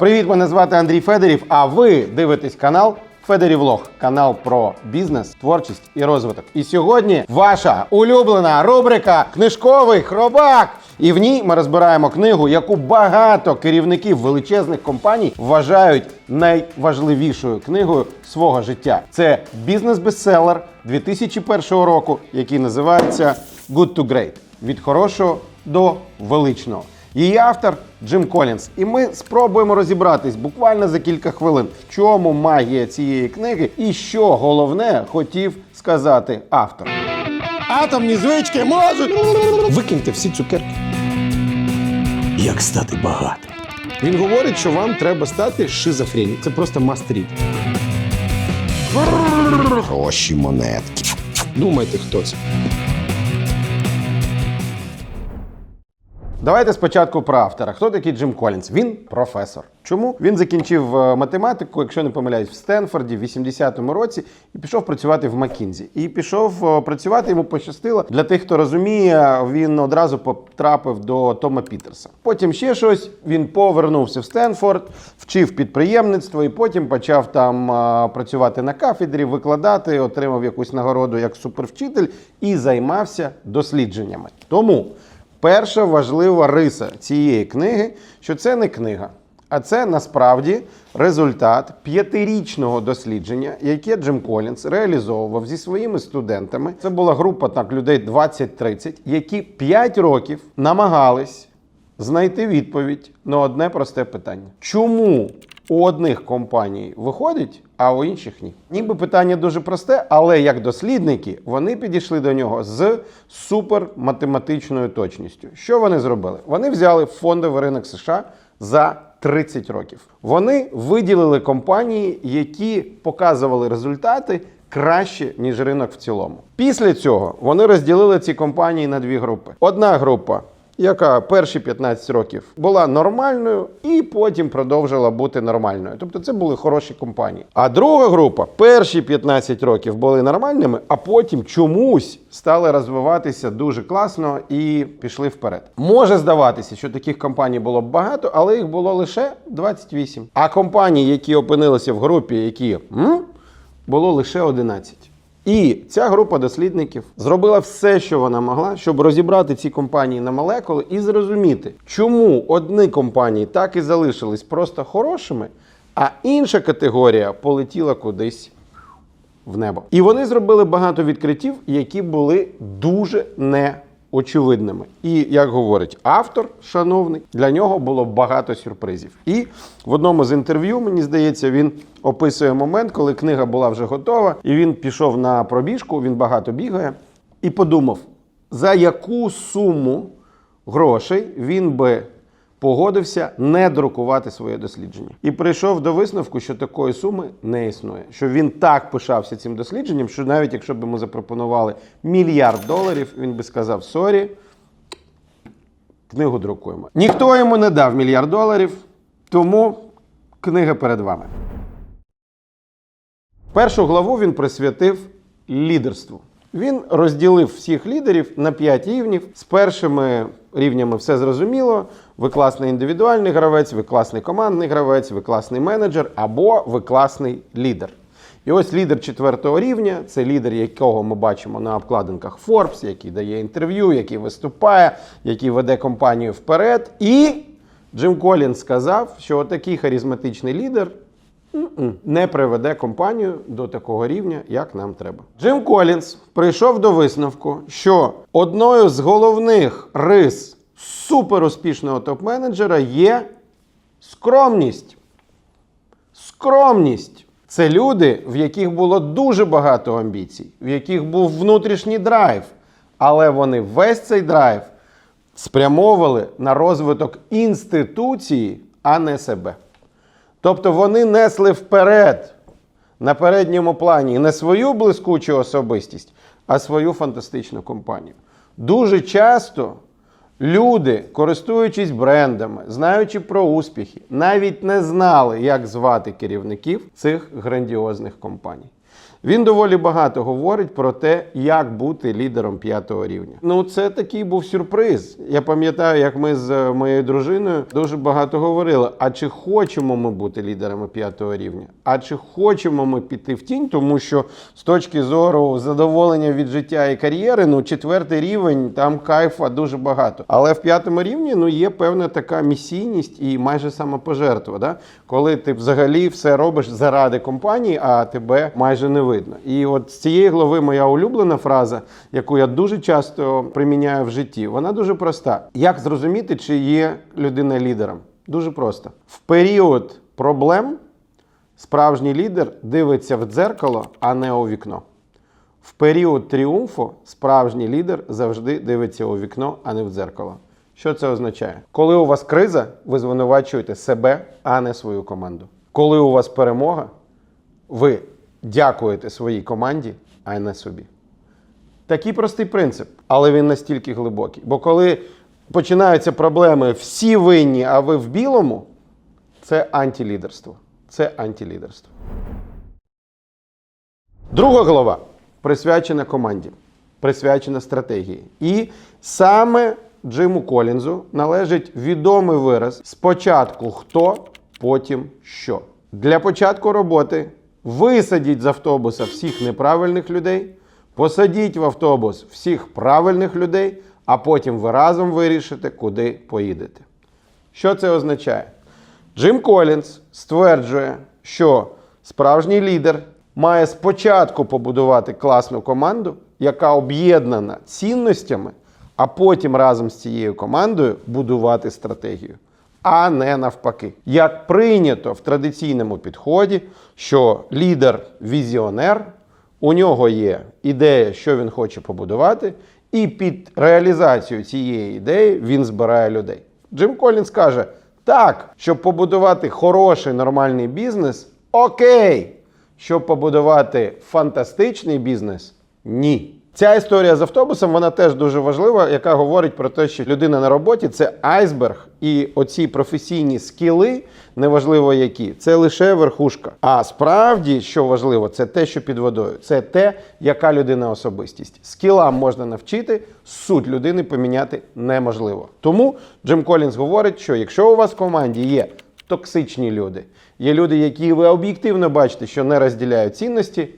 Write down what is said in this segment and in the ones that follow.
Привіт, мене звати Андрій Федорів. А ви дивитесь канал Федорів Влог, канал про бізнес, творчість і розвиток. І сьогодні ваша улюблена рубрика Книжковий хробак. І в ній ми розбираємо книгу, яку багато керівників величезних компаній вважають найважливішою книгою свого життя. Це бізнес-бестселер 2001 року, який називається Good to Great. від хорошого до величного. Її автор Джим Колінс. І ми спробуємо розібратись буквально за кілька хвилин, в чому магія цієї книги і що головне хотів сказати автор. Атомні звички можуть. Викиньте всі цукерки. Як стати багатим? Він говорить, що вам треба стати шизофреніком. Це просто мастріт. Гроші монетки. Думайте, хто це. Давайте спочатку про автора. Хто такий Джим Колінс? Він професор. Чому? Він закінчив е, математику, якщо не помиляюсь, в Стенфорді в 80-му році і пішов працювати в Макінзі. І пішов е, працювати, йому пощастило. Для тих, хто розуміє, він одразу потрапив до Тома Пітерса. Потім ще щось. Він повернувся в Стенфорд, вчив підприємництво і потім почав там е, працювати на кафедрі, викладати, отримав якусь нагороду як супервчитель і займався дослідженнями. Тому. Перша важлива риса цієї книги, що це не книга, а це насправді результат п'ятирічного дослідження, яке Джим Колінс реалізовував зі своїми студентами. Це була група так людей 20-30, які 5 років намагались знайти відповідь на одне просте питання: чому у одних компаній виходить, а у інших ні? Ніби питання дуже просте, але як дослідники вони підійшли до нього з суперматематичною точністю. Що вони зробили? Вони взяли фондовий ринок США за 30 років. Вони виділили компанії, які показували результати краще, ніж ринок в цілому. Після цього вони розділили ці компанії на дві групи. Одна група яка перші 15 років була нормальною і потім продовжила бути нормальною. Тобто це були хороші компанії. А друга група перші 15 років були нормальними, а потім чомусь стали розвиватися дуже класно і пішли вперед. Може здаватися, що таких компаній було б багато, але їх було лише 28. А компанії, які опинилися в групі, які м? було лише 11. І ця група дослідників зробила все, що вона могла, щоб розібрати ці компанії на молекули і зрозуміти, чому одні компанії так і залишились просто хорошими, а інша категорія полетіла кудись в небо. І вони зробили багато відкриттів, які були дуже неочевидними. І як говорить автор, шановний, для нього було багато сюрпризів. І в одному з інтерв'ю, мені здається, він описує момент, коли книга була вже готова, і він пішов на пробіжку, він багато бігає, і подумав, за яку суму грошей він би погодився не друкувати своє дослідження. І прийшов до висновку, що такої суми не існує. Що він так пишався цим дослідженням, що навіть якщо б йому запропонували мільярд доларів, він би сказав сорі. Книгу друкуємо. Ніхто йому не дав мільярд доларів, тому книга перед вами. Першу главу він присвятив лідерству. Він розділив всіх лідерів на 5 рівнів. З першими рівнями все зрозуміло. Ви класний індивідуальний гравець, ви класний командний гравець, ви класний менеджер або ви класний лідер. І ось лідер четвертого рівня це лідер, якого ми бачимо на обкладинках Forbes, який дає інтерв'ю, який виступає, який веде компанію вперед. І Джим Колінс сказав, що отакий харизматичний лідер не приведе компанію до такого рівня, як нам треба. Джим Колінс прийшов до висновку, що одною з головних рис суперуспішного топ-менеджера є скромність. Скромність. Це люди, в яких було дуже багато амбіцій, в яких був внутрішній драйв, але вони весь цей драйв спрямовували на розвиток інституції, а не себе. Тобто вони несли вперед на передньому плані не свою блискучу особистість, а свою фантастичну компанію. Дуже часто люди, користуючись брендами, знаючи про успіхи, навіть не знали, як звати керівників цих грандіозних компаній. Він доволі багато говорить про те, як бути лідером п'ятого рівня. Ну, це такий був сюрприз. Я пам'ятаю, як ми з е, моєю дружиною дуже багато говорили: а чи хочемо ми бути лідерами п'ятого рівня? А чи хочемо ми піти в тінь? Тому що з точки зору задоволення від життя і кар'єри, ну четвертий рівень, там кайфа дуже багато. Але в п'ятому рівні ну є певна така місійність і майже самопожертва. Да? Коли ти взагалі все робиш заради компанії, а тебе майже не видно. І от з цієї глави моя улюблена фраза, яку я дуже часто приміняю в житті, вона дуже проста. Як зрозуміти, чи є людина лідером? Дуже просто. В період проблем справжній лідер дивиться в дзеркало, а не у вікно. В період тріумфу справжній лідер завжди дивиться у вікно, а не в дзеркало. Що це означає? Коли у вас криза, ви звинувачуєте себе, а не свою команду. Коли у вас перемога, ви дякуєте своїй команді, а не собі. Такий простий принцип, але він настільки глибокий. Бо коли починаються проблеми, всі винні, а ви в білому, це антилідерство. Це антилідерство. Друга глава присвячена команді, присвячена стратегії. І саме Джиму Колінзу належить відомий вираз: спочатку хто, потім що. Для початку роботи висадіть з автобуса всіх неправильних людей, посадіть в автобус всіх правильних людей, а потім ви разом вирішите, куди поїдете. Що це означає? Джим Колінс стверджує, що справжній лідер має спочатку побудувати класну команду, яка об'єднана цінностями, а потім разом з цією командою будувати стратегію, а не навпаки. Як прийнято в традиційному підході, що лідер-візіонер, у нього є ідея, що він хоче побудувати, і під реалізацію цієї ідеї він збирає людей. Джим Колінс каже: так, щоб побудувати хороший нормальний бізнес, окей. Щоб побудувати фантастичний бізнес, ні. Ця історія з автобусом вона теж дуже важлива, яка говорить про те, що людина на роботі це айсберг, і оці професійні скіли, неважливо які, це лише верхушка. А справді, що важливо, це те, що під водою, це те, яка людина особистість. Скілам можна навчити, суть людини поміняти неможливо. Тому Джим Колінс говорить, що якщо у вас в команді є токсичні люди, є люди, які ви об'єктивно бачите, що не розділяють цінності,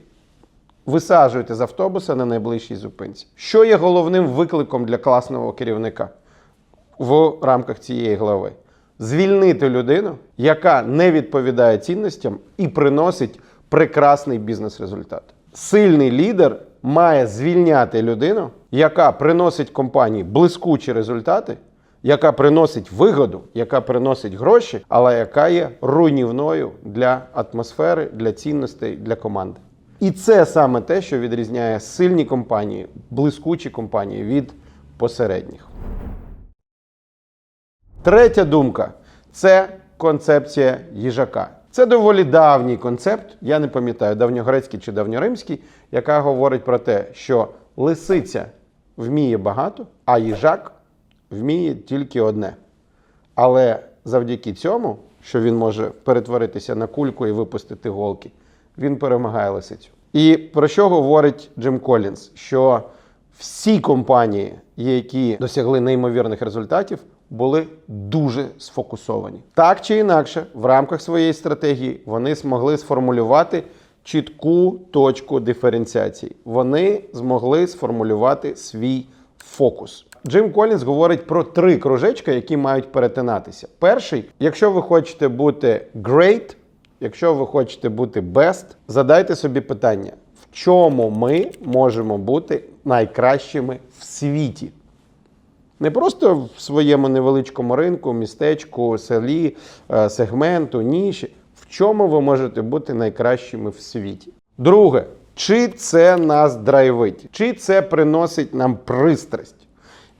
висаджуйте з автобуса на найближчій зупинці. Що є головним викликом для класного керівника в рамках цієї глави? Звільнити людину, яка не відповідає цінностям і приносить прекрасний бізнес-результат. Сильний лідер має звільняти людину, яка приносить компанії блискучі результати, яка приносить вигоду, яка приносить гроші, але яка є руйнівною для атмосфери, для цінностей, для команди. І це саме те, що відрізняє сильні компанії, блискучі компанії від посередніх. Третя думка це концепція їжака. Це доволі давній концепт, я не пам'ятаю, давньогрецький чи давньоримський, яка говорить про те, що лисиця вміє багато, а їжак вміє тільки одне. Але завдяки цьому, що він може перетворитися на кульку і випустити голки, він перемагає лисицю. І про що говорить Джим Колінс? Що всі компанії, які досягли неймовірних результатів, були дуже сфокусовані. Так чи інакше, в рамках своєї стратегії вони змогли сформулювати чітку точку диференціації. Вони змогли сформулювати свій фокус. Джим Колінс говорить про три кружечка, які мають перетинатися. Перший, якщо ви хочете бути great, якщо ви хочете бути best, задайте собі питання, в чому ми можемо бути найкращими в світі. Не просто в своєму невеличкому ринку, містечку, селі, е, сегменту, ніші. В чому ви можете бути найкращими в світі? Друге, чи це нас драйвить, чи це приносить нам пристрасть?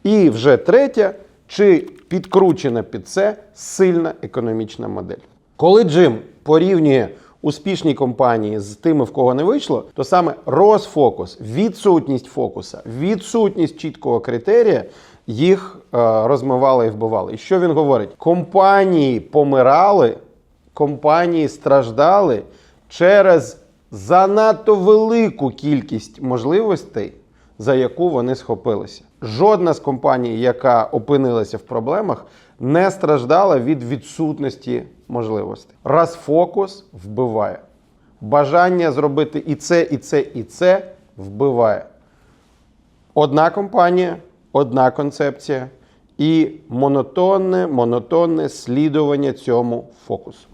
І вже третє, чи підкручена під це сильна економічна модель. Коли Джим порівнює успішні компанії з тими, в кого не вийшло, то саме розфокус, відсутність фокуса, відсутність чіткого критерія їх е, розмивали і вбивали. І що він говорить? Компанії помирали, компанії страждали через занадто велику кількість можливостей, за яку вони схопилися. Жодна з компаній, яка опинилася в проблемах, не страждала від відсутності можливостей. Розфокус вбиває. Бажання зробити і це, і це, і це вбиває. Одна компанія, одна концепція і монотонне, монотонне слідування цьому фокусу.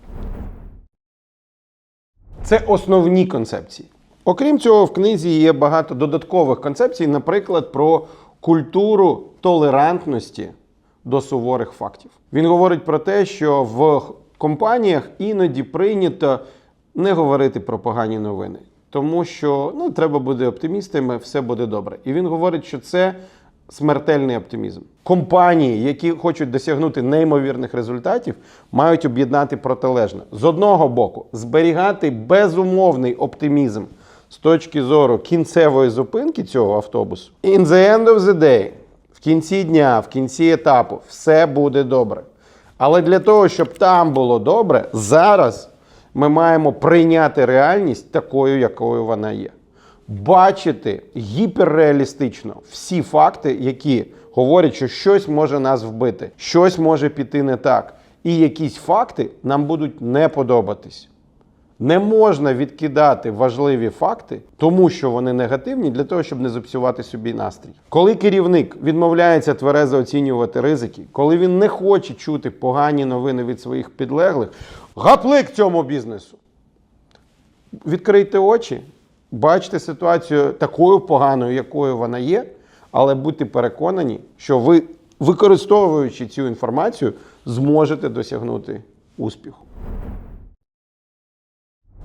Це основні концепції. Окрім цього, в книзі є багато додаткових концепцій, наприклад, про культуру толерантності до суворих фактів. Він говорить про те, що в компаніях іноді прийнято не говорити про погані новини, тому що ну, треба бути оптимістами, все буде добре. І він говорить, що це смертельний оптимізм. Компанії, які хочуть досягнути неймовірних результатів, мають об'єднати протилежне. З одного боку, зберігати безумовний оптимізм з точки зору кінцевої зупинки цього автобусу. In the end of the day, в кінці дня, в кінці етапу, все буде добре. Але для того, щоб там було добре, зараз ми маємо прийняти реальність такою, якою вона є. Бачити гіперреалістично всі факти, які говорять, що щось може нас вбити, щось може піти не так. І якісь факти нам будуть не подобатись. Не можна відкидати важливі факти, тому що вони негативні, для того, щоб не зіпсувати собі настрій. Коли керівник відмовляється тверезо оцінювати ризики, коли він не хоче чути погані новини від своїх підлеглих, гаплик цьому бізнесу. Відкрийте очі, бачите ситуацію такою поганою, якою вона є, але будьте переконані, що ви, використовуючи цю інформацію, зможете досягнути успіху.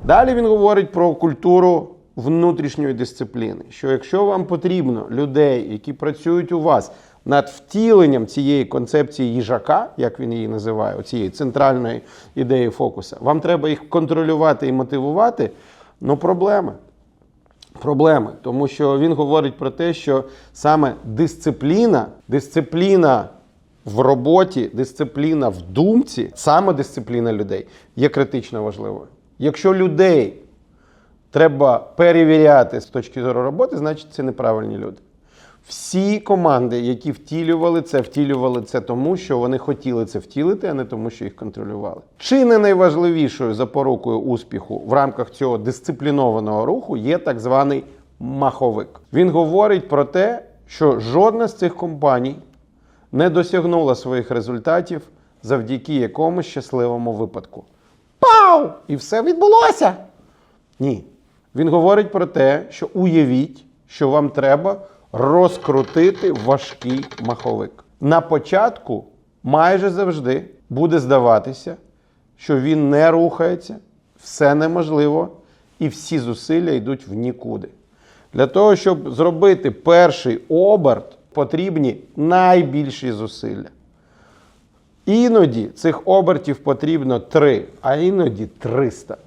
Далі він говорить про культуру внутрішньої дисципліни. Що якщо вам потрібно людей, які працюють у вас над втіленням цієї концепції їжака, як він її називає, цієї центральної ідеї фокуса, вам треба їх контролювати і мотивувати, ну проблеми. Проблеми, тому що він говорить про те, що саме дисципліна, дисципліна в роботі, дисципліна в думці, самодисципліна людей є критично важливою. Якщо людей треба перевіряти з точки зору роботи, значить це неправильні люди. Всі команди, які втілювали це, втілювали це тому, що вони хотіли це втілити, а не тому, що їх контролювали. Чи не найважливішою запорукою успіху в рамках цього дисциплінованого руху є так званий маховик. Він говорить про те, що жодна з цих компаній не досягнула своїх результатів завдяки якомусь щасливому випадку. Пау! І все відбулося. Ні. Він говорить про те, що уявіть, що вам треба розкрутити важкий маховик. На початку майже завжди буде здаватися, що він не рухається, все неможливо, і всі зусилля йдуть в нікуди. Для того, щоб зробити перший оберт, потрібні найбільші зусилля. Іноді цих обертів потрібно 3, а іноді 300.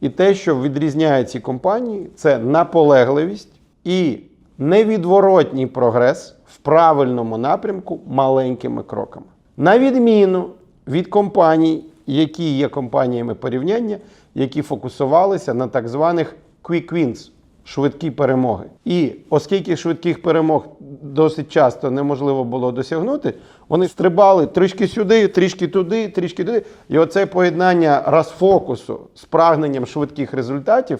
І те, що відрізняє ці компанії, це наполегливість і невідворотній прогрес в правильному напрямку маленькими кроками. На відміну від компаній, які є компаніями порівняння, які фокусувалися на так званих quick wins, швидкі перемоги. І оскільки швидких перемог досить часто неможливо було досягнути, вони стрибали трішки сюди, трішки туди, трішки туди. І оце поєднання розфокусу з прагненням швидких результатів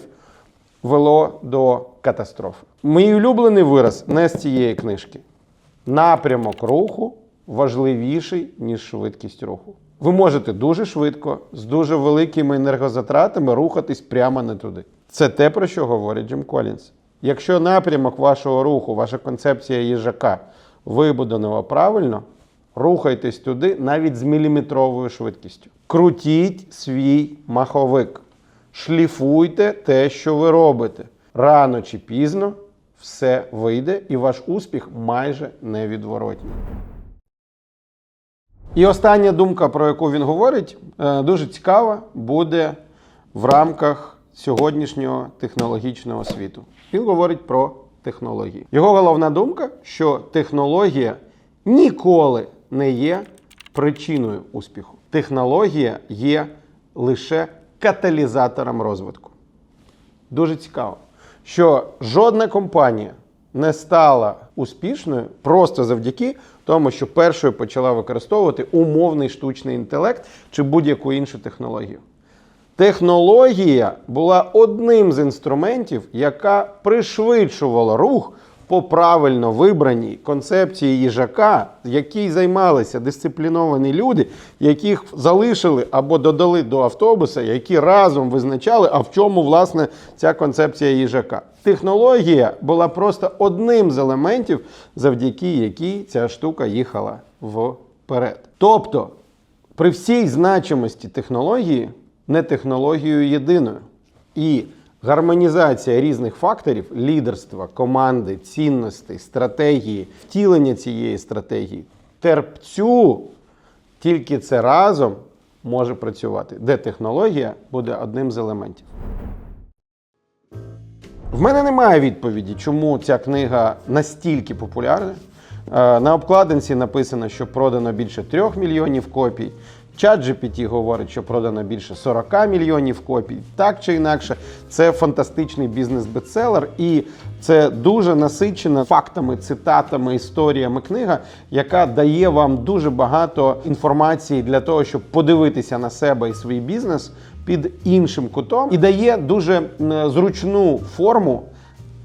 вело до катастрофи. Мій улюблений вираз не з цієї книжки. Напрямок руху важливіший, ніж швидкість руху. Ви можете дуже швидко, з дуже великими енергозатратами рухатись прямо не туди. Це те, про що говорить Джим Колінс. Якщо напрямок вашого руху, ваша концепція їжака вибудована правильно, рухайтесь туди навіть з міліметровою швидкістю. Крутіть свій маховик. Шліфуйте те, що ви робите. Рано чи пізно все вийде, і ваш успіх майже невідворотній. І остання думка, про яку він говорить, е, дуже цікава, буде в рамках сьогоднішнього технологічного світу. Він говорить про технології. Його головна думка, що технологія ніколи не є причиною успіху. Технологія є лише каталізатором розвитку. дуже цікаво, що жодна компанія не стала успішною просто завдяки тому, що першою почала використовувати умовний штучний інтелект чи будь-яку іншу технологію. Технологія була одним з інструментів, яка пришвидшувала рух по правильно вибраній концепції їжака, якій займалися дисципліновані люди, яких залишили або додали до автобуса, які разом визначали, а в чому власне ця концепція їжака. Технологія була просто одним з елементів, завдяки якій ця штука їхала вперед. Тобто, при всій значимості технології не технологією єдиною. І гармонізація різних факторів лідерства, команди, цінностей, стратегії, втілення цієї стратегії, терпцю, тільки це разом може працювати, де технологія буде одним з елементів. В мене немає відповіді, чому ця книга настільки популярна. Е, На обкладинці написано, що продано більше 3 мільйонів копій. Чат GPT говорить, що продано більше 40 мільйонів копій. Так чи інакше, це фантастичний бізнес-бестселер, і це дуже насичена фактами, цитатами, історіями книга, яка дає вам дуже багато інформації для того, щоб подивитися на себе і свій бізнес під іншим кутом, і дає дуже зручну форму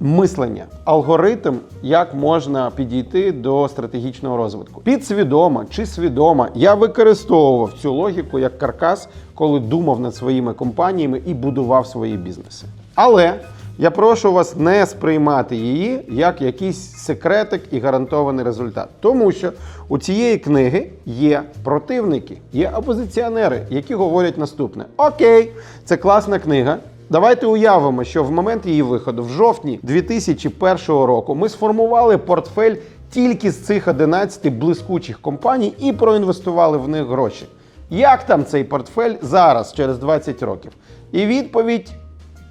мислення, алгоритм, як можна підійти до стратегічного розвитку. Підсвідомо чи свідомо я використовував цю логіку як каркас, коли думав над своїми компаніями і будував свої бізнеси. Але я прошу вас не сприймати її як якийсь секретик і гарантований результат, тому що у цієї книги є противники, є опозиціонери, які говорять наступне: Окей, це класна книга. Давайте уявимо, що в момент її виходу, в жовтні 2001 року, ми сформували портфель тільки з цих 11 блискучих компаній і проінвестували в них гроші. Як там цей портфель зараз, через 20 років? І відповідь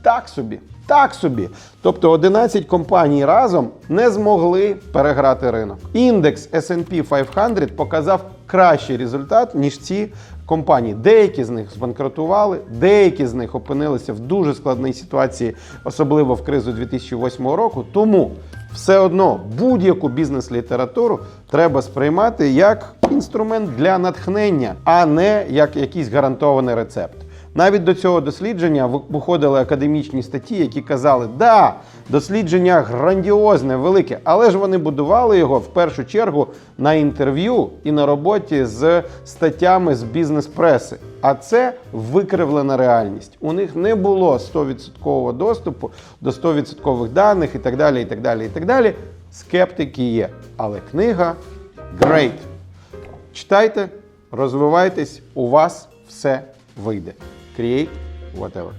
так собі. Так собі. Тобто 11 компаній разом не змогли переграти ринок. Індекс SP 500 показав кращий результат, ніж ці компанії. Деякі з них збанкрутували, деякі з них опинилися в дуже складній ситуації, особливо в кризу 2008 року. Тому все одно будь-яку бізнес-літературу треба сприймати як інструмент для натхнення, а не як якийсь гарантований рецепт. Навіть до цього дослідження виходили академічні статті, які казали, да, дослідження грандіозне, велике, але ж вони будували його в першу чергу на інтерв'ю і на роботі з статтями з бізнес-преси. А це викривлена реальність. У них не було 100% доступу до 100% даних і так далі. і так далі, і так далі. Скептики є. Але книга great. Читайте, розвивайтесь, у вас все вийде. Create whatever.